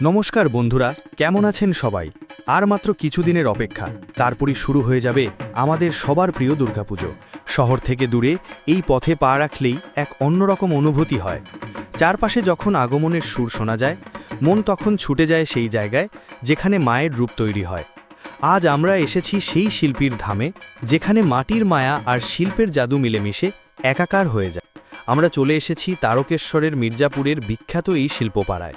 নমস্কার বন্ধুরা, কেমন আছেন সবাই? আর মাত্র কিছুদিনের অপেক্ষা, তারপরই শুরু হয়ে যাবে আমাদের সবার প্রিয় দুর্গাপুজো। শহর থেকে দূরে এই পথে পা রাখলেই এক অন্যরকম অনুভূতি হয়। চারপাশে যখন আগমনের সুর শোনা যায়, মন তখন ছুটে যায় সেই জায়গায় যেখানে মায়ের রূপ তৈরি হয়। আজ আমরা এসেছি সেই শিল্পীর ধামে, যেখানে মাটির মায়া আর শিল্পের জাদু মিলেমিশে একাকার হয়ে যায়। আমরা চলে এসেছি তারকেশ্বরের মির্জাপুরের বিখ্যাত এই শিল্পপাড়ায়।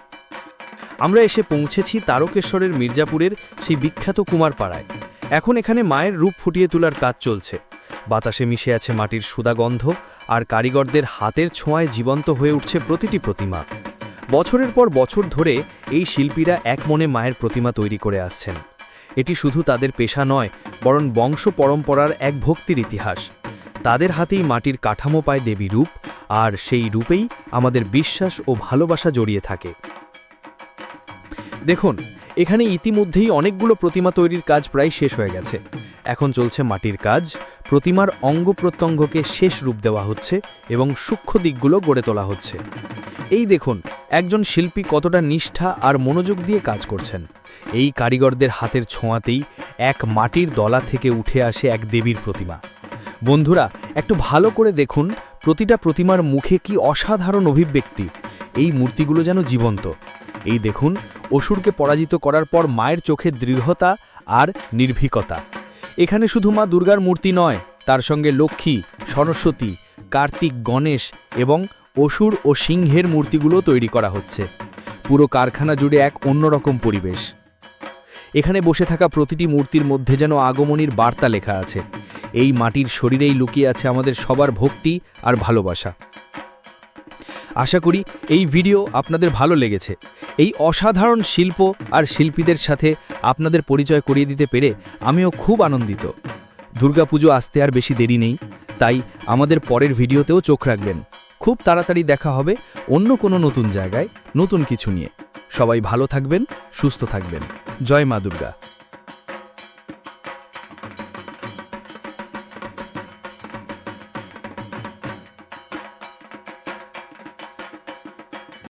আমরা এসে পৌঁছেছি তারকেশ্বরের মির্জাপুরের সেই বিখ্যাত কুমারপাড়ায়। এখন এখানে মায়ের রূপ ফুটিয়ে তোলার কাজ চলছে। বাতাসে মিশে আছে মাটির সুদাগন্ধ আর কারিগরদের হাতের ছোঁয়ায় জীবন্ত হয়ে উঠছে প্রতিটি প্রতিমা। বছরের পর বছর ধরে এই শিল্পীরা এক মনে মায়ের প্রতিমা তৈরি করে আসছেন। এটি শুধু তাদের পেশা নয়, বরং বংশ পরম্পরার এক ভক্তির ইতিহাস। তাদের হাতেই মাটির কাঠামো পায় দেবী রূপ আর সেই রূপেই আমাদের বিশ্বাস ও ভালোবাসা জড়িয়ে থাকে। দেখুন, এখানে ইতিমধ্যেই অনেকগুলো প্রতিমা তৈরির কাজ প্রায় শেষ হয়ে গেছে। এখন চলছে মাটির কাজ, প্রতিমার অঙ্গ প্রত্যঙ্গকে শেষ রূপ দেওয়া হচ্ছে এবং সূক্ষ্ম দিকগুলো গড়ে তোলা হচ্ছে। এই দেখুন, একজন শিল্পী কতটা নিষ্ঠা আর মনোযোগ দিয়ে কাজ করছেন। এই কারিগরদের হাতের ছোঁয়াতেই এক মাটির দলা থেকে উঠে আসে এক দেবীর প্রতিমা। বন্ধুরা, একটু ভালো করে দেখুন প্রতিটা প্রতিমার মুখে কি অসাধারণ অভিব্যক্তি। এই মূর্তিগুলো যেন জীবন্ত। এই দেখুন, অসুরকে পরাজিত করার পর মায়ের চোখে দৃঢ়তা আর নির্ভীকতা। এখানে শুধু মা দুর্গার মূর্তি নয়, তার সঙ্গে লক্ষ্মী, সরস্বতী, কার্তিক, গণেশ এবং অসুর ও সিংহের মূর্তিগুলো তৈরি করা হচ্ছে। পুরো কারখানা জুড়ে এক অন্যরকম পরিবেশ। এখানে বসে থাকা প্রতিটি মূর্তির মধ্যে যেন আগমনীর বার্তা লেখা আছে। এই মাটির শরীরেই লুকিয়ে আছে আমাদের সবার ভক্তি আর ভালোবাসা। আশা করি এই ভিডিও আপনাদের ভালো লেগেছে। এই অসাধারণ শিল্প আর শিল্পীদের সাথে আপনাদের পরিচয় করিয়ে দিতে পেরে আমিও খুব আনন্দিত। দুর্গাপুজো আসতে আর বেশি দেরি নেই, তাই আমাদের পরের ভিডিওতেও চোখ রাখবেন। খুব তাড়াতাড়ি দেখা হবে অন্য কোনো নতুন জায়গায়, নতুন কিছু নিয়ে। সবাই ভালো থাকবেন, সুস্থ থাকবেন। জয় মা দুর্গা।